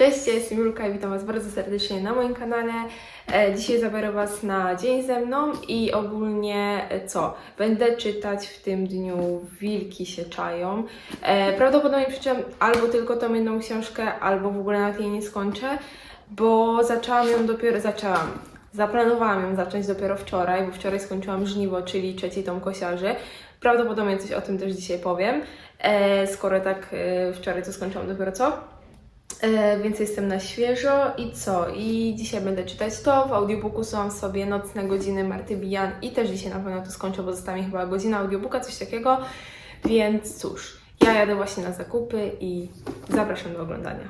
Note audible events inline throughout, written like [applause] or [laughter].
Cześć, ja jestem Julka i witam Was bardzo serdecznie na moim kanale. E, Dzisiaj zabiorę Was na dzień ze mną i ogólnie e, co? Będę czytać w tym dniu Wilki się czają. E, Prawdopodobnie przeczytam albo tylko tą jedną książkę, albo w ogóle nawet jej nie skończę, bo zaczęłam ją dopiero, zaczęłam. Zaplanowałam ją zacząć dopiero wczoraj, bo wczoraj skończyłam żniwo, czyli trzeci tom kosiarzy. Prawdopodobnie coś o tym też dzisiaj powiem, skoro tak wczoraj to skończyłam dopiero co. E, więc jestem na świeżo i co? I dzisiaj będę czytać to. W audiobooku są sobie Nocne Godziny Marty Bijan i też dzisiaj na pewno to skończę, bo została mi chyba godzina audiobooka, coś takiego. Więc cóż, ja jadę właśnie na zakupy i zapraszam do oglądania.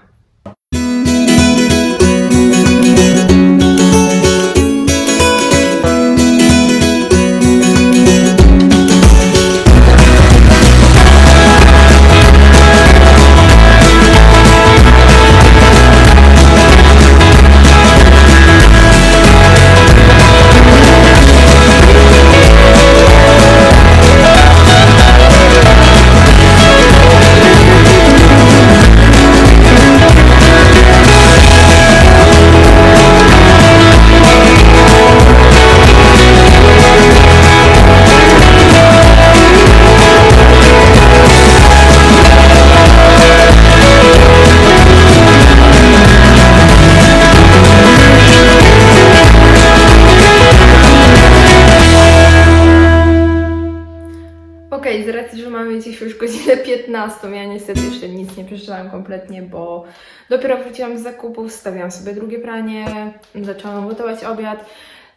Dziś już godzinę 15, ja niestety jeszcze nic nie przeczytałam kompletnie, bo dopiero wróciłam z zakupów, stawiałam sobie drugie pranie, zaczęłam gotować obiad,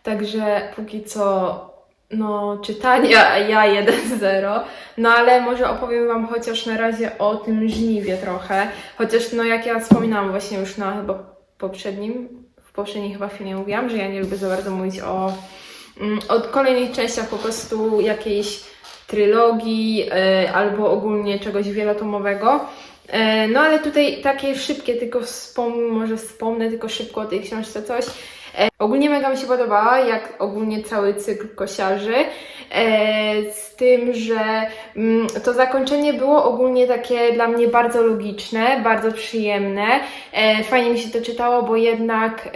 także póki co no czytania, a ja 1-0, no ale może opowiem Wam chociaż na razie o tym żniwie trochę, chociaż no jak ja wspominałam właśnie już na chyba poprzednim, w poprzedniej chyba filmie mówiłam, że ja nie lubię za bardzo mówić o, mm, o kolejnych częściach po prostu jakiejś trylogii e, albo ogólnie czegoś wielotomowego. E, No ale tutaj takie szybkie, tylko wspom- może wspomnę tylko szybko o tej książce coś. E, Ogólnie mega mi się podobała, jak ogólnie cały cykl kosiarzy, e, z tym, że mm, to zakończenie było ogólnie takie dla mnie bardzo logiczne, bardzo przyjemne. E, Fajnie mi się to czytało, bo jednak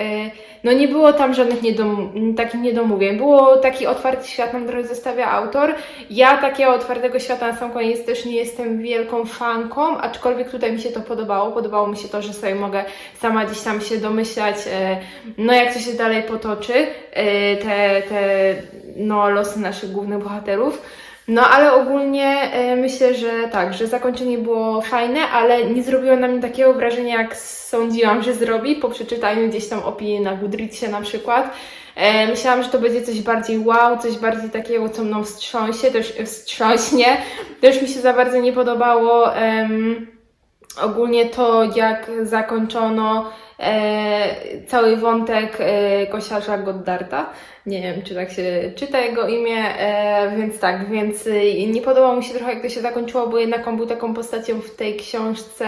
no nie było tam żadnych niedom- takich niedomówień. Było taki otwarty świat, nam trochę zostawia autor. Ja takiego otwartego świata na sam koniec też nie jestem wielką fanką, aczkolwiek tutaj mi się to podobało. Podobało mi się to, że sobie mogę sama gdzieś tam się domyślać, no jak to się dalej potoczy, e, te, te no, losy naszych głównych bohaterów. No ale ogólnie e, myślę, że tak, że zakończenie było fajne, ale nie zrobiło na mnie takiego wrażenia, jak sądziłam, że zrobi po przeczytaniu gdzieś tam opinii na Goodreadsie na przykład. E, myślałam, że to będzie coś bardziej wow, coś bardziej takiego, co mną wstrząsie, już wstrząśnie. Już mi się za bardzo nie podobało. em, ogólnie to, jak zakończono e, cały wątek e, kosiarza Goddarta. Nie wiem, czy tak się czyta jego imię, e, więc tak, więc e, nie podobało mi się trochę, jak to się zakończyło, bo jednak on był taką postacią w tej książce.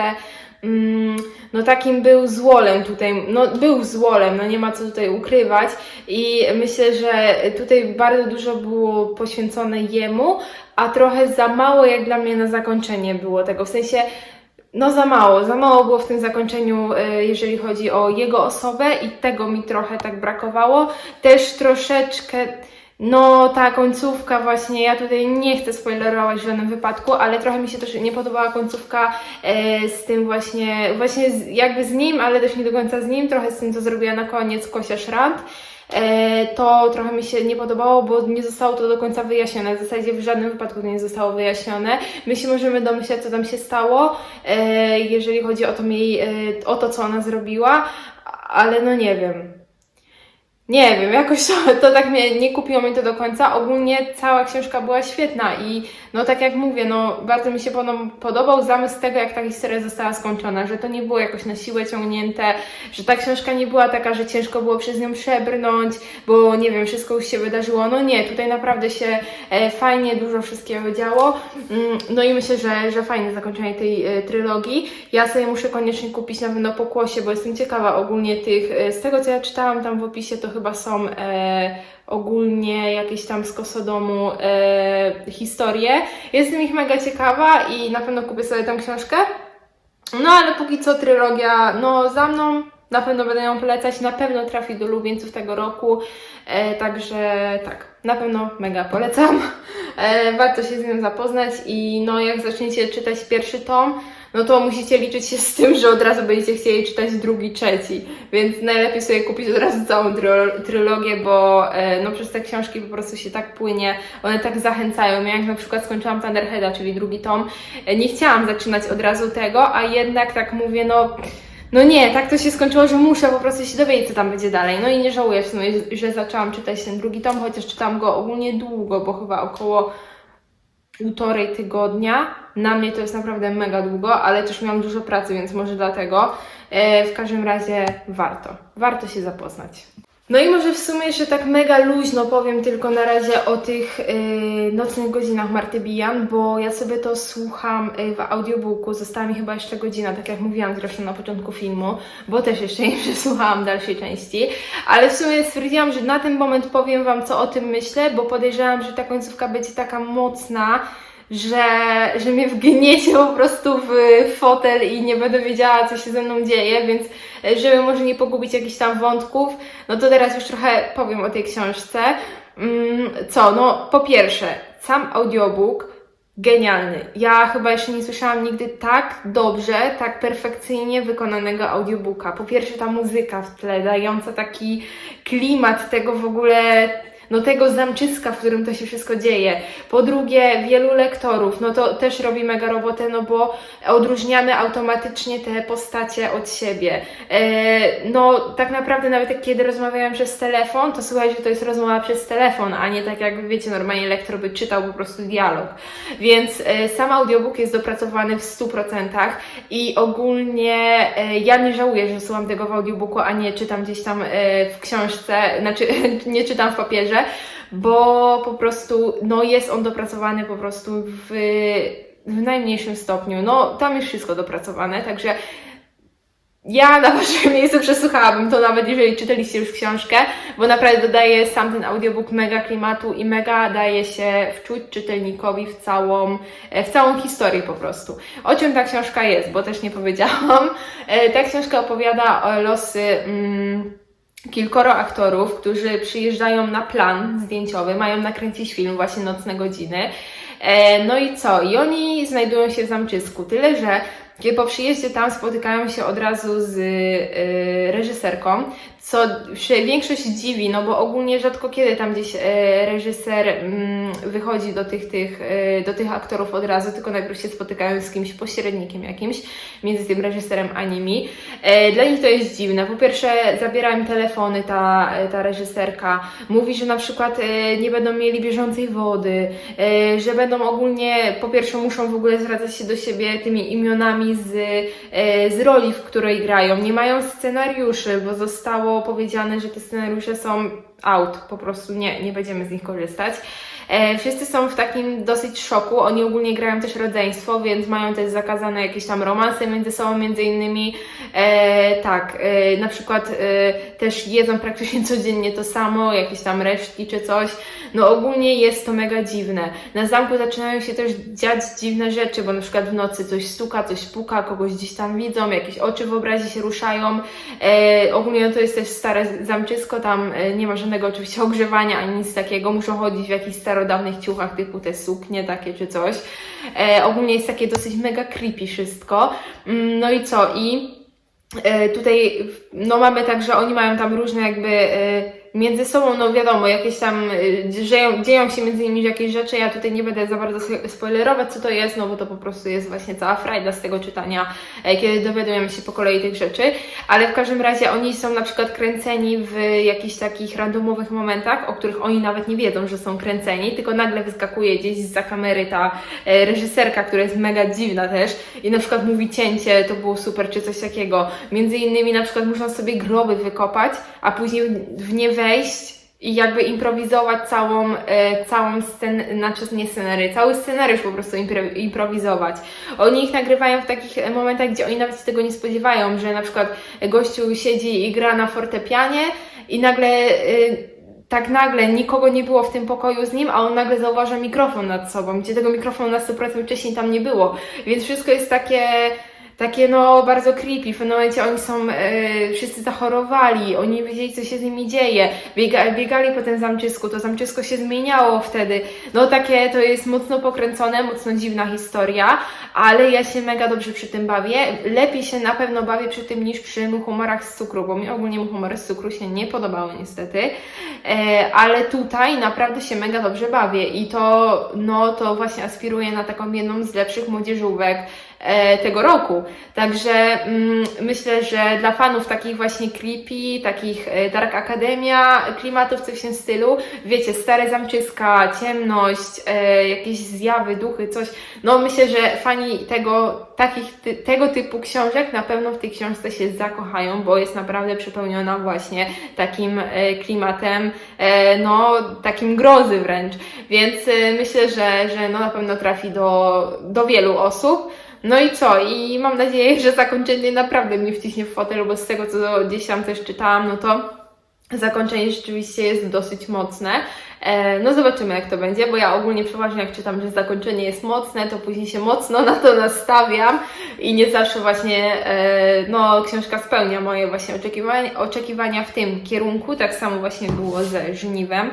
Mm, no takim był złolem tutaj, no był złolem, no nie ma co tutaj ukrywać i myślę, że tutaj bardzo dużo było poświęcone jemu, a trochę za mało jak dla mnie na zakończenie było tego, w sensie no za mało, za mało było w tym zakończeniu, e, jeżeli chodzi o jego osobę i tego mi trochę tak brakowało. Też troszeczkę, no ta końcówka właśnie, ja tutaj nie chcę spoilerować w żadnym wypadku, ale trochę mi się też nie podobała końcówka e, z tym właśnie, właśnie jakby z nim, ale też nie do końca z nim, trochę z tym, co zrobiła na koniec Kosia Szrant. E, to trochę mi się nie podobało, bo nie zostało to do końca wyjaśnione. W zasadzie w żadnym wypadku to nie zostało wyjaśnione. My się możemy domyślać, co tam się stało, e, jeżeli chodzi o to, jej, e, o to, co ona zrobiła, ale no nie wiem. Nie wiem, jakoś to, to tak mnie nie kupiło mi to do końca. Ogólnie cała książka była świetna i no tak jak mówię, no bardzo mi się podo- podobał zamysł tego, jak ta historia została skończona, że to nie było jakoś na siłę ciągnięte, że ta książka nie była taka, że ciężko było przez nią przebrnąć, bo nie wiem, wszystko już się wydarzyło. No nie, tutaj naprawdę się e, fajnie dużo wszystkiego działo. Mm, no i myślę, że, że fajne zakończenie tej e, trylogii. Ja sobie muszę koniecznie kupić na pewno pokłosie, bo jestem ciekawa ogólnie tych, e, z tego co ja czytałam tam w opisie, to chyba są e, ogólnie jakieś tam z Kosodomu e, historie. Jestem ich mega ciekawa i na pewno kupię sobie tą książkę. No ale póki co trylogia, no za mną, na pewno będę ją polecać, na pewno trafi do ulubieńców tego roku, e, także tak, na pewno mega polecam. E, warto się z nią zapoznać i no jak zaczniecie czytać pierwszy tom, no to musicie liczyć się z tym, że od razu będziecie chcieli czytać drugi, trzeci, więc najlepiej sobie kupić od razu całą trylo- trylogię, bo e, no przez te książki po prostu się tak płynie, one tak zachęcają. Ja jak na przykład skończyłam Thunderheada, czyli drugi tom, e, nie chciałam zaczynać od razu tego, a jednak tak mówię, no no nie, tak to się skończyło, że muszę po prostu się dowiedzieć, co tam będzie dalej. No i nie żałuję w sumie, że zaczęłam czytać ten drugi tom, chociaż czytałam go ogólnie długo, bo chyba około półtorej tygodnia. Na mnie to jest naprawdę mega długo, ale też miałam dużo pracy, więc może dlatego. E, w każdym razie warto, warto się zapoznać. No i może w sumie jeszcze tak mega luźno powiem tylko na razie o tych yy, nocnych godzinach Marty Bijan, bo ja sobie to słucham yy, w audiobooku. Została mi chyba jeszcze godzina, tak jak mówiłam zresztą na początku filmu, bo też jeszcze nie [laughs] przesłuchałam dalszej części. Ale w sumie stwierdziłam, że na ten moment powiem Wam, co o tym myślę, bo podejrzewam, że ta końcówka będzie taka mocna, że, że mnie wgniecie po prostu w fotel i nie będę wiedziała, co się ze mną dzieje, więc e, żeby może nie pogubić jakichś tam wątków, no to teraz już trochę powiem o tej książce. Mm, Co? No, po pierwsze, sam audiobook genialny. Ja chyba jeszcze nie słyszałam nigdy tak dobrze, tak perfekcyjnie wykonanego audiobooka. Po pierwsze, ta muzyka w tle, dająca taki klimat tego w ogóle no tego zamczyska, w którym to się wszystko dzieje. Po drugie, wielu lektorów, no to też robi mega robotę, no bo odróżniamy automatycznie te postacie od siebie. E, no tak naprawdę nawet kiedy rozmawiałam przez telefon, to słuchaj, że to jest rozmowa przez telefon, a nie tak jak wiecie, normalnie lektor by czytał po prostu dialog. Więc e, sam audiobook jest dopracowany w 100% i ogólnie e, ja nie żałuję, że słucham tego w audiobooku, a nie czytam gdzieś tam w książce, znaczy [laughs] nie czytam w papierze, bo po prostu no jest on dopracowany po prostu w, w najmniejszym stopniu. No tam jest wszystko dopracowane, także ja na [laughs] waszym miejscu przesłuchałabym to nawet jeżeli czytaliście już książkę, bo naprawdę dodaje sam ten audiobook mega klimatu i mega daje się wczuć czytelnikowi w całą, e, w całą historię po prostu. O czym ta książka jest, bo też nie powiedziałam. E, Ta książka opowiada o losy mm, kilkoro aktorów, którzy przyjeżdżają na plan zdjęciowy, mają nakręcić film właśnie Nocne Godziny. E, No i co? I oni znajdują się w Zamczysku, tyle że kiedy po przyjeździe tam spotykają się od razu z y, reżyserką, co się większość dziwi, no bo ogólnie rzadko kiedy tam gdzieś y, reżyser mm, wychodzi do tych, tych, y, do tych aktorów od razu, tylko najpierw się spotykają z kimś pośrednikiem jakimś, między tym reżyserem a nimi. E, Dla nich to jest dziwne. Po pierwsze, zabiera im telefony ta, ta reżyserka, mówi, że na przykład e, nie będą mieli bieżącej wody, e, że będą ogólnie, po pierwsze, muszą w ogóle zwracać się do siebie tymi imionami z, e, z roli, w której grają. Nie mają scenariuszy, bo zostało powiedziane, że te scenariusze są out, po prostu nie, nie będziemy z nich korzystać. E, wszyscy są w takim dosyć szoku. Oni ogólnie grają też rodzeństwo, więc mają też zakazane jakieś tam romanse między sobą, między innymi. E, tak, e, na przykład e, też jedzą praktycznie [laughs] codziennie to samo, jakieś tam resztki czy coś. No ogólnie jest to mega dziwne. Na zamku zaczynają się też dziać dziwne rzeczy, bo na przykład w nocy coś stuka, coś puka, kogoś gdzieś tam widzą, jakieś oczy w obrazie się ruszają. E, ogólnie to jest też stare zamczysko, tam e, nie ma żadnego oczywiście ogrzewania ani nic takiego. Muszą chodzić w jakichś starodawnych ciuchach, typu te suknie takie czy coś. E, ogólnie jest takie dosyć mega creepy wszystko. Mm, No i co? I E, Tutaj no mamy tak, że oni mają tam różne jakby e, między sobą, no wiadomo, jakieś tam dzieją, dzieją się między nimi jakieś rzeczy. Ja tutaj nie będę za bardzo spo- spoilerować, co to jest, no bo to po prostu jest właśnie cała frajda z tego czytania, e, kiedy dowiadujemy się po kolei tych rzeczy. Ale w każdym razie oni są na przykład kręceni w jakichś takich randomowych momentach, o których oni nawet nie wiedzą, że są kręceni, tylko nagle wyskakuje gdzieś za kamery ta e, reżyserka, która jest mega dziwna też i na przykład mówi cięcie, to było super, czy coś takiego. Między innymi na przykład muszą sobie groby wykopać, a później w nie wejść i jakby improwizować całą, e, całą scenę, znaczy nie scenariusz, cały scenariusz po prostu impro, improwizować. Oni ich nagrywają w takich e, momentach, gdzie oni nawet się tego nie spodziewają, że na przykład gościu siedzi i gra na fortepianie i nagle e, tak nagle nikogo nie było w tym pokoju z nim, a on nagle zauważa mikrofon nad sobą, gdzie tego mikrofonu na 100% wcześniej tam nie było. Więc wszystko jest takie takie no bardzo creepy. W pewnym momencie oni są e, wszyscy zachorowali, oni nie wiedzieli co się z nimi dzieje. Biega, biegali po tym zamczysku, to zamczysko się zmieniało wtedy. No takie to jest mocno pokręcone, mocno dziwna historia, ale ja się mega dobrze przy tym bawię. Lepiej się na pewno bawię przy tym niż przy muchomorach z cukru, bo mi ogólnie muchomory z cukru się nie podobały niestety. E, ale tutaj naprawdę się mega dobrze bawię i to, no, to właśnie aspiruję na taką jedną z lepszych młodzieżówek tego roku. Także mm, myślę, że dla fanów takich właśnie creepy, takich e, Dark Academia, klimatów coś w tym stylu, wiecie, stare zamczyska, ciemność, e, jakieś zjawy, duchy, coś. No myślę, że fani tego, takich, tego typu książek na pewno w tej książce się zakochają, bo jest naprawdę przepełniona właśnie takim e, klimatem, e, no takim grozy wręcz. Więc e, myślę, że, że no na pewno trafi do, do wielu osób. No i co? I mam nadzieję, że zakończenie naprawdę mnie wciśnie w fotel, bo z tego, co gdzieś tam też czytałam, no to zakończenie rzeczywiście jest dosyć mocne. E, no zobaczymy, jak to będzie, bo ja ogólnie przeważnie jak czytam, że zakończenie jest mocne, to później się mocno na to nastawiam i nie zawsze właśnie e, no, książka spełnia moje właśnie oczekiwania, w tym kierunku. Tak samo właśnie było ze żniwem.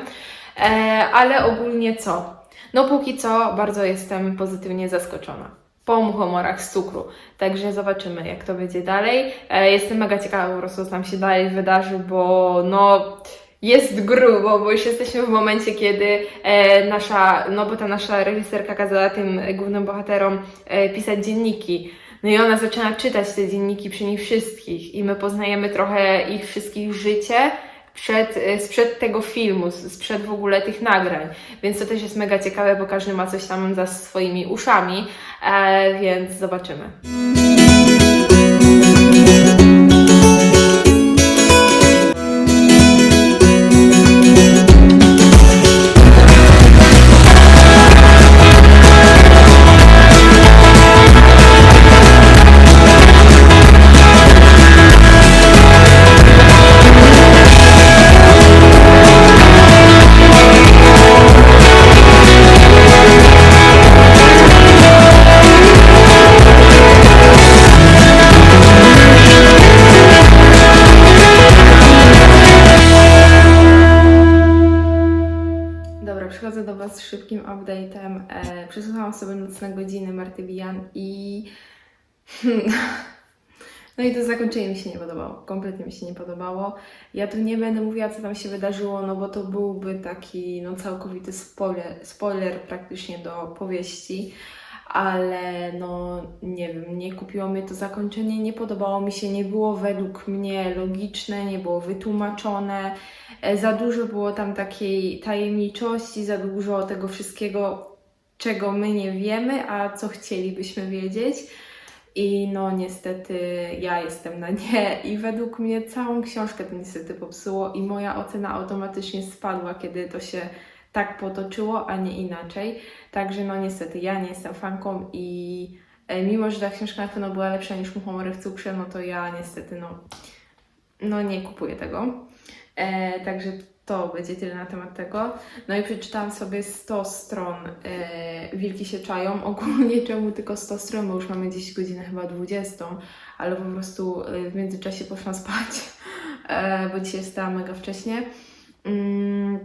E, ale ogólnie co? No póki co bardzo jestem pozytywnie zaskoczona po muchomorach z cukru. Także zobaczymy, jak to będzie dalej. E, jestem mega ciekawa po prostu, co tam się dalej wydarzy, bo no jest grubo, bo już jesteśmy w momencie, kiedy e, nasza, no bo ta nasza reżyserka kazała tym głównym bohaterom e, pisać dzienniki. No i ona zaczyna czytać te dzienniki przy nich wszystkich i my poznajemy trochę ich wszystkich życie przed, e, sprzed tego filmu, sprzed w ogóle tych nagrań. Więc to też jest mega ciekawe, bo każdy ma coś tam za swoimi uszami, e, więc zobaczymy. Was szybkim update'em. E, przesłuchałam sobie nocne godziny Marty Bijan i... [laughs] No i to zakończenie mi się nie podobało. Kompletnie mi się nie podobało. Ja tu nie będę mówiła, co tam się wydarzyło, no bo to byłby taki no, całkowity spoiler, spoiler praktycznie do powieści. Ale no nie wiem, nie kupiło mnie to zakończenie, nie podobało mi się, nie było według mnie logiczne, nie było wytłumaczone. E, Za dużo było tam takiej tajemniczości, za dużo tego wszystkiego, czego my nie wiemy, a co chcielibyśmy wiedzieć. I no niestety ja jestem na nie i według mnie całą książkę to niestety popsuło i moja ocena automatycznie spadła, kiedy to się tak potoczyło, a nie inaczej. Także no niestety ja nie jestem fanką i e, mimo, że ta książka na pewno była lepsza niż Muchomory w cukrze, no to ja niestety no, no nie kupuję tego. E, także to będzie tyle na temat tego. No i przeczytałam sobie 100 stron e, Wilki się czają. [laughs] Ogólnie czemu tylko 100 stron, bo już mamy 10 godzin chyba 20, ale po prostu e, w międzyczasie poszłam [laughs] spać, e, bo dzisiaj wstałam mega wcześnie. Mm,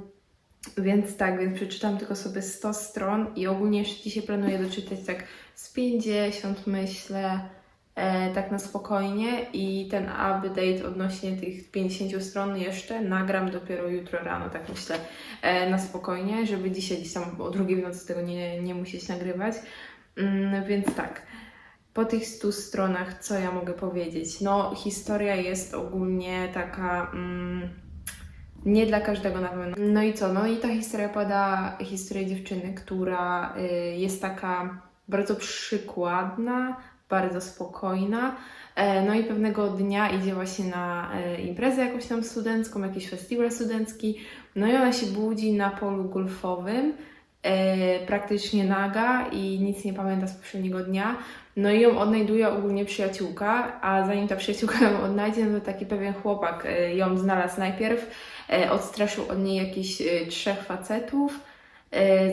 więc tak, więc przeczytam tylko sobie 100 stron i ogólnie jeszcze dzisiaj planuję doczytać tak z 50 myślę, e, tak na spokojnie i ten update odnośnie tych 50 stron jeszcze nagram dopiero jutro rano, tak myślę, e, na spokojnie, żeby dzisiaj gdzieś tam o drugiej w nocy tego nie, nie musieć nagrywać. Mm, więc tak, po tych 100 stronach co ja mogę powiedzieć? No, historia jest ogólnie taka... Mm, nie dla każdego na pewno. No i co? No i ta historia pada historię dziewczyny, która y, jest taka bardzo przykładna, bardzo spokojna. E, No i pewnego dnia idzie właśnie na e, imprezę jakąś tam studencką, jakiś festiwal studencki. No i ona się budzi na polu golfowym, e, praktycznie naga i nic nie pamięta z poprzedniego dnia. No i ją odnajduje ogólnie przyjaciółka, a zanim ta przyjaciółka ją odnajdzie, no taki pewien chłopak e, ją znalazł najpierw, e, odstraszył od niej jakichś e, trzech facetów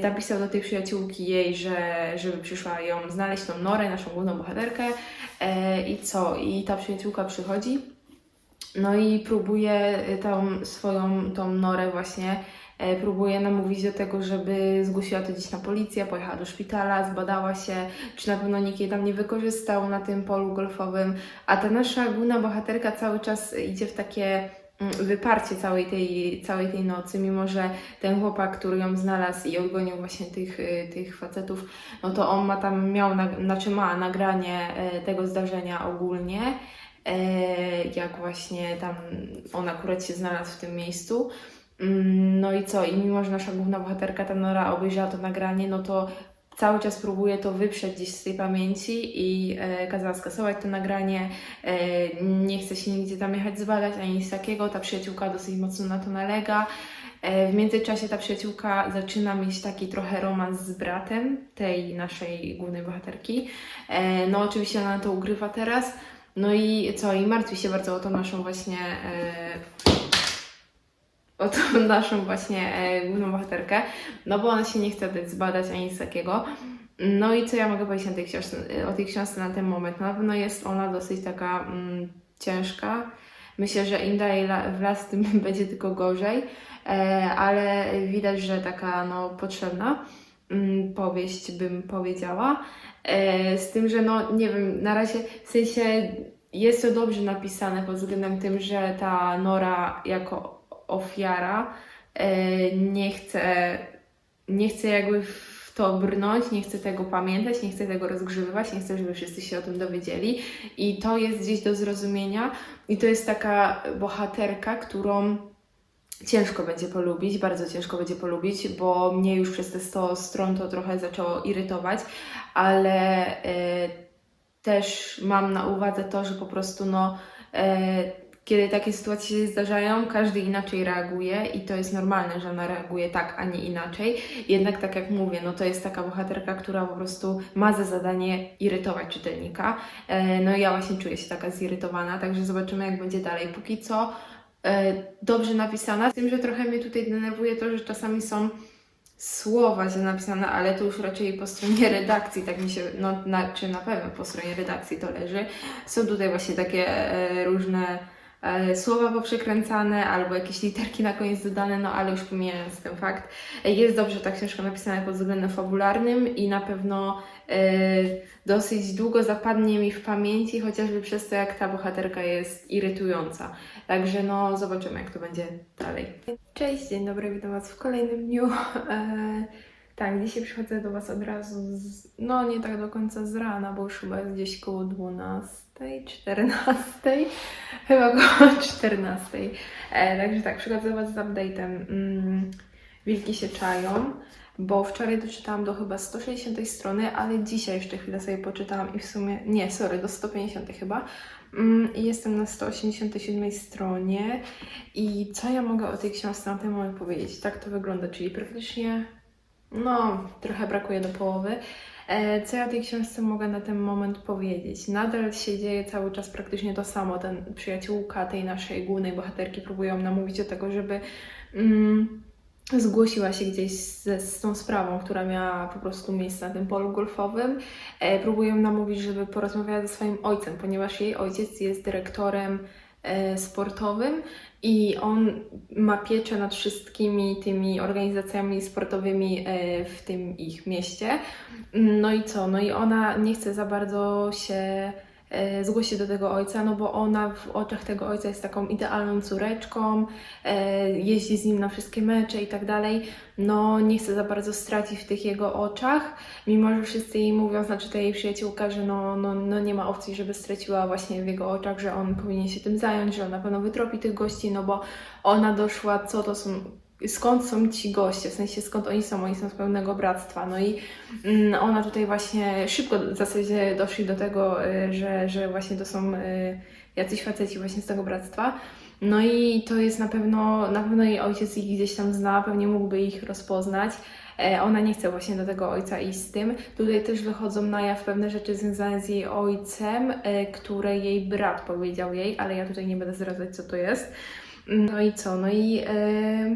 napisał do tej przyjaciółki jej, że żeby przyszła ją znaleźć, tą Norę, naszą główną bohaterkę i co? I ta przyjaciółka przychodzi, no i próbuje tą swoją, tą Norę właśnie, próbuje namówić do tego, żeby zgłosiła to gdzieś na policję, pojechała do szpitala, zbadała się, czy na pewno nikt jej tam nie wykorzystał na tym polu golfowym, a ta nasza główna bohaterka cały czas idzie w takie mm, wyparcie całej tej, całej tej nocy, mimo że ten chłopak, który ją znalazł i odgonił właśnie tych, y, tych facetów, no to on ma tam, miał, znaczy ma nagranie e, tego zdarzenia ogólnie, e, jak właśnie tam on akurat się znalazł w tym miejscu. Mm, No i co? I mimo, że nasza główna bohaterka, ta Nora, obejrzała to nagranie, no to cały czas próbuje to wyprzeć gdzieś z tej pamięci i e, kazała skasować to nagranie. E, nie chce się nigdzie tam jechać zbadać, ani nic takiego. Ta przyjaciółka dosyć mocno na to nalega. E, w międzyczasie ta przyjaciółka zaczyna mieć taki trochę romans z bratem tej naszej głównej bohaterki. E, no oczywiście ona to ugrywa teraz. No i co? I martwi się bardzo o tą naszą właśnie... E, o tą [laughs] naszą właśnie e, główną bohaterkę, no bo ona się nie chce dać zbadać ani nic takiego. No i co ja mogę powiedzieć tej książce, o tej książce na ten moment? Na pewno jest ona dosyć taka mm, ciężka. Myślę, że im dalej la- w las, tym [laughs] będzie tylko gorzej, e, ale widać, że taka no, potrzebna mm, powieść, bym powiedziała. E, z tym, że no nie wiem, na razie w sensie jest to dobrze napisane pod względem tym, że ta Nora jako ofiara e, nie chce, nie chce jakby w to brnąć, nie chce tego pamiętać, nie chce tego rozgrzebywać, nie chce, żeby wszyscy się o tym dowiedzieli. I to jest gdzieś do zrozumienia. I to jest taka bohaterka, którą ciężko będzie polubić, bardzo ciężko będzie polubić, bo mnie już przez te 100 stron to trochę zaczęło irytować, ale e, też mam na uwadze to, że po prostu no, e, kiedy takie sytuacje się zdarzają, każdy inaczej reaguje i to jest normalne, że ona reaguje tak, a nie inaczej. Jednak tak jak mówię, no to jest taka bohaterka, która po prostu ma za zadanie irytować czytelnika. E, no i ja właśnie czuję się taka zirytowana, także zobaczymy jak będzie dalej. Póki co e, dobrze napisana, z tym, że trochę mnie tutaj denerwuje to, że czasami są słowa źle napisane, ale to już raczej po stronie redakcji, tak mi się, no na, czy na pewno po stronie redakcji to leży. Są tutaj właśnie takie e, różne słowa poprzekręcane albo jakieś literki na koniec dodane, no ale już pomijając ten fakt, e, jest dobrze ta książka napisana pod względem fabularnym i na pewno e, dosyć długo zapadnie mi w pamięci, chociażby przez to, jak ta bohaterka jest irytująca. Także no, zobaczymy, jak to będzie dalej. Cześć, dzień dobry, witam Was w kolejnym dniu. E, tak, dzisiaj przychodzę do Was od razu, z, no nie tak do końca z rana, bo już chyba jest gdzieś koło 12, 14, [laughs] chyba koło 14. E, także tak, przychodzę Was z update'em. Mm, wilki się czają, bo wczoraj doczytałam do chyba 160 strony, ale dzisiaj jeszcze chwilę sobie poczytałam i w sumie, nie, sorry, do 150 chyba. Mm, I jestem na 187 stronie. I co ja mogę o tej książce na ten moment powiedzieć? Tak to wygląda, czyli praktycznie, no, trochę brakuje do połowy. E, Co ja o tej książce mogę na ten moment powiedzieć? Nadal się dzieje cały czas praktycznie to samo. Ten przyjaciółka tej naszej głównej bohaterki próbują namówić do tego, żeby mm, zgłosiła się gdzieś z, z tą sprawą, która miała po prostu miejsce na tym polu golfowym. E, próbują namówić, żeby porozmawiała ze swoim ojcem, ponieważ jej ojciec jest dyrektorem sportowym i on ma pieczę nad wszystkimi tymi organizacjami sportowymi e, w tym ich mieście. No i co? No i ona nie chce za bardzo się e, zgłosić do tego ojca, no bo ona w oczach tego ojca jest taką idealną córeczką, e, jeździ z nim na wszystkie mecze i tak dalej. No nie chce za bardzo stracić w tych jego oczach, mimo że wszyscy jej mówią, znaczy ta jej przyjaciółka, że no, no, no nie ma opcji, żeby straciła właśnie w jego oczach, że on powinien się tym zająć, że on na pewno wytropi tych gości, no bo ona doszła, co to są, skąd są ci goście, w sensie skąd oni są, oni są z pełnego bractwa, no i mm, ona tutaj właśnie szybko w zasadzie doszli do tego, y, że, że właśnie to są y, jacyś faceci właśnie z tego bractwa. No i to jest na pewno, na pewno jej ojciec ich gdzieś tam zna, pewnie mógłby ich rozpoznać. E, Ona nie chce właśnie do tego ojca iść z tym. Tutaj też wychodzą na jaw pewne rzeczy związane z jej ojcem, e, które jej brat powiedział jej, ale ja tutaj nie będę zdradzać, co to jest. No i co? No i e,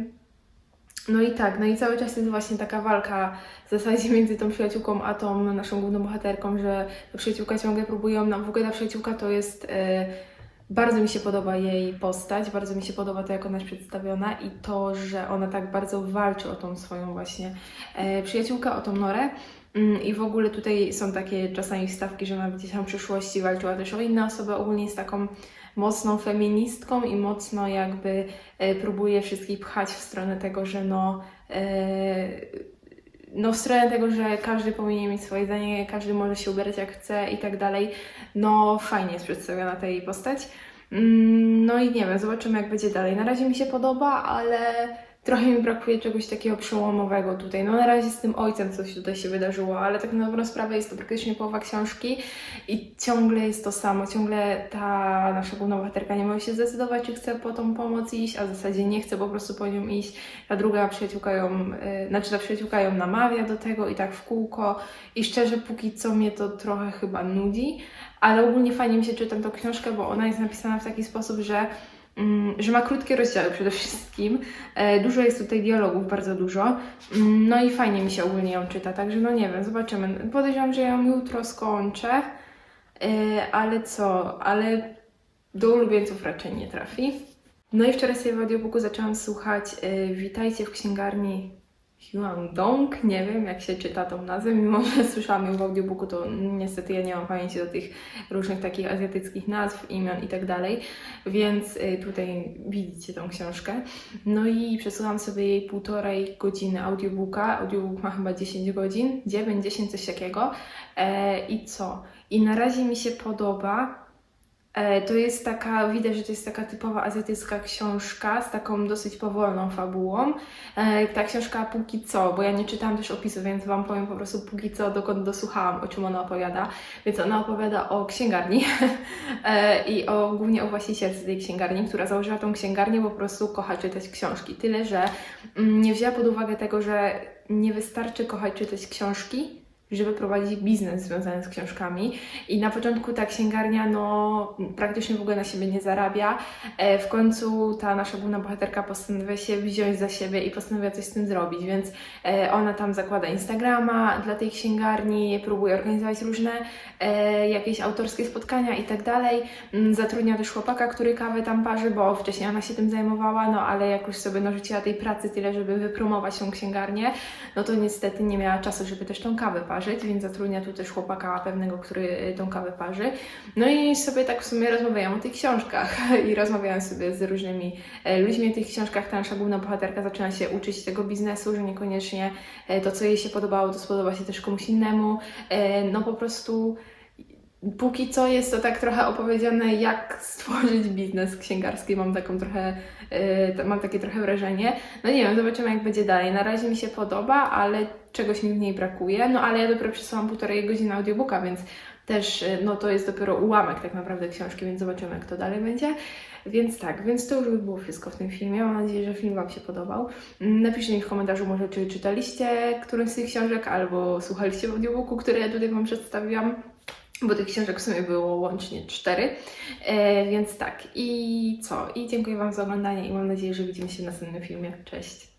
No i tak, no i cały czas jest właśnie taka walka w zasadzie między tą przyjaciółką a tą naszą główną bohaterką, że ta przyjaciółka ciągle próbują, no w ogóle ta przyjaciółka to jest, e, bardzo mi się podoba jej postać, bardzo mi się podoba to, jak ona jest przedstawiona i to, że ona tak bardzo walczy o tą swoją właśnie e, przyjaciółkę, o tą Norę. Mm, I w ogóle tutaj są takie czasami wstawki, że ona gdzieś tam w przyszłości walczyła też o inne osoby, ogólnie jest taką mocną feministką i mocno jakby e, próbuje wszystkich pchać w stronę tego, że no, e, no w stronę tego, że każdy powinien mieć swoje zdanie, każdy może się ubierać jak chce i tak dalej. No fajnie jest przedstawiona ta jej postać. Mm, No i nie wiem, zobaczymy jak będzie dalej. Na razie mi się podoba, ale trochę mi brakuje czegoś takiego przełomowego tutaj. No na razie z tym ojcem coś tutaj się wydarzyło, ale tak na dobrą sprawę jest to praktycznie połowa książki i ciągle jest to samo. Ciągle ta nasza główna bohaterka nie może się zdecydować, czy chce po tą pomoc iść, a w zasadzie nie chce po prostu po nią iść. Ta druga przyjaciółka ją, yy, znaczy ta przyjaciółka ją namawia do tego i tak w kółko. I szczerze, póki co mnie to trochę chyba nudzi, ale ogólnie fajnie mi się czyta tą książkę, bo ona jest napisana w taki sposób, że że ma krótkie rozdziały przede wszystkim. E, Dużo jest tutaj dialogów, bardzo dużo. Mm, No i fajnie mi się ogólnie ją czyta, także no nie wiem, zobaczymy. Podejrzewam, że ją jutro skończę, E, ale co, ale do ulubieńców raczej nie trafi. No i wczoraj sobie w audiobooku zaczęłam słuchać e, Witajcie w księgarni Huangdong, nie wiem jak się czyta tą nazwę, mimo że [laughs] słyszałam ją w audiobooku, to niestety ja nie mam pamięci do tych różnych takich azjatyckich nazw, imion i tak dalej, więc y, tutaj widzicie tą książkę. No i przesłuchałam sobie jej półtorej godziny audiobooka, audiobook ma chyba 10 godzin, 9, 10, coś takiego. E, i co? I na razie mi się podoba, To jest taka, widać, że to jest taka typowa azjatycka książka z taką dosyć powolną fabułą. E, Ta książka póki co, bo ja nie czytałam też opisu, więc Wam powiem po prostu póki co, dokąd dosłuchałam, o czym ona opowiada. Więc ona opowiada o księgarni [laughs] e, i o, głównie o właścicielce tej księgarni, która założyła tą księgarnię, po prostu kocha czytać książki. Tyle, że mm, nie wzięła pod uwagę tego, że nie wystarczy kochać czytać książki, żeby prowadzić biznes związany z książkami. I na początku ta księgarnia no, praktycznie w ogóle na siebie nie zarabia. E, w końcu ta nasza główna bohaterka postanawia się wziąć za siebie i postanawia coś z tym zrobić, więc e, ona tam zakłada Instagrama dla tej księgarni, próbuje organizować różne e, jakieś autorskie spotkania i tak dalej. Mm, Zatrudnia też chłopaka, który kawę tam parzy, bo wcześniej ona się tym zajmowała, no ale jak już sobie narzuciła tej pracy tyle, żeby wypromować tą księgarnię, no to niestety nie miała czasu, żeby też tą kawę parzyć, więc zatrudnia tu też chłopaka pewnego, który tą kawę parzy. No i sobie tak w sumie rozmawiają o tych książkach [laughs] i rozmawiają sobie z różnymi e, ludźmi o tych książkach. Ta nasza główna bohaterka zaczyna się uczyć tego biznesu, że niekoniecznie e, to, co jej się podobało, to spodoba się też komuś innemu. E, No po prostu póki co jest to tak trochę opowiedziane, jak stworzyć biznes księgarski. Mam taką trochę, yy, mam takie trochę wrażenie. No nie wiem, zobaczymy jak będzie dalej. Na razie mi się podoba, ale czegoś mi w niej brakuje. No ale ja dopiero przesłałam półtorej godziny audiobooka, więc też yy, no to jest dopiero ułamek tak naprawdę książki, więc zobaczymy jak to dalej będzie. Więc tak, więc to już by było wszystko w tym filmie. Mam nadzieję, że film Wam się podobał. Mm, Napiszcie mi w komentarzu może, czy czytaliście którąś z tych książek, albo słuchaliście w audiobooku, które ja tutaj Wam przedstawiłam bo tych książek w sumie było łącznie cztery. E, więc tak, i co? I dziękuję Wam za oglądanie i mam nadzieję, że widzimy się w następnym filmie. Cześć!